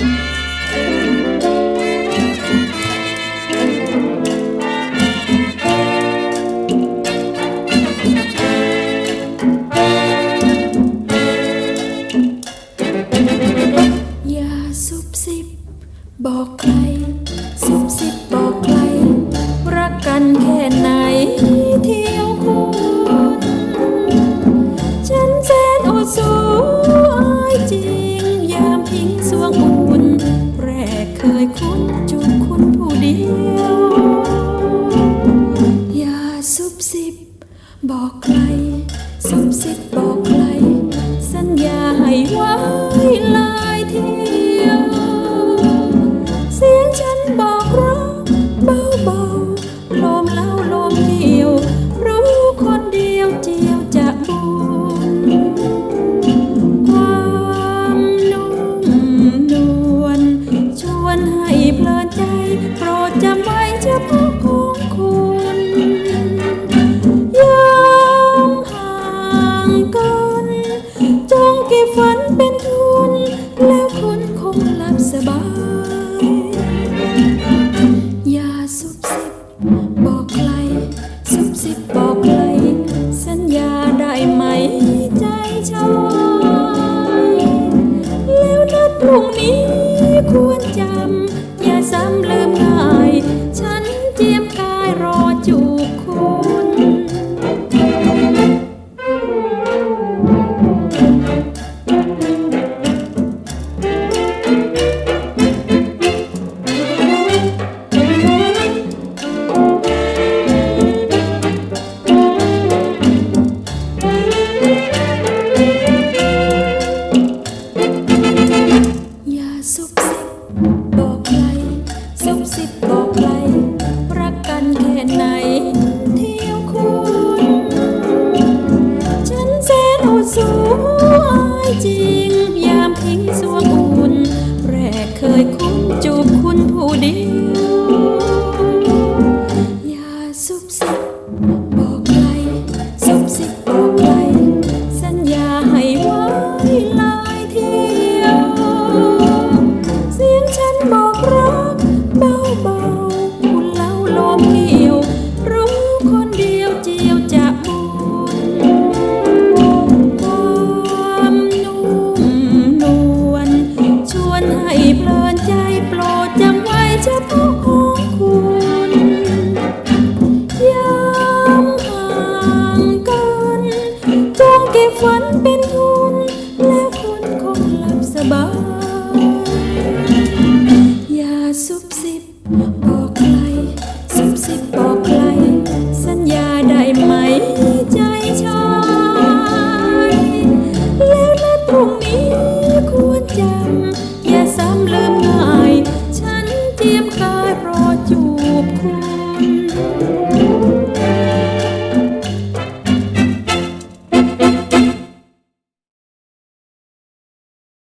อย่ เคยคุ้นจูบคุณผู้เดียว อย่าซุบซิบ บอกใคร ซุบซิบบอกใคร สัญญาให้ไว้ลา เก็บฝันเป็นทุน แล้วคุณคงหลับสบาย อย่าซุบซิบบอกใคร ซุบซิบบอกใคร สัญญาได้ไหมใจชายแล้วนัดพรุ่งนี้ควรจำ ใคร รักกันแค่ไหน เที่ยวคุณ ฉันแสนอสูอายจริง ยามทิ้งสวงอุ่น แรกเคยคุ้จูบคุณผู้ดี sleep.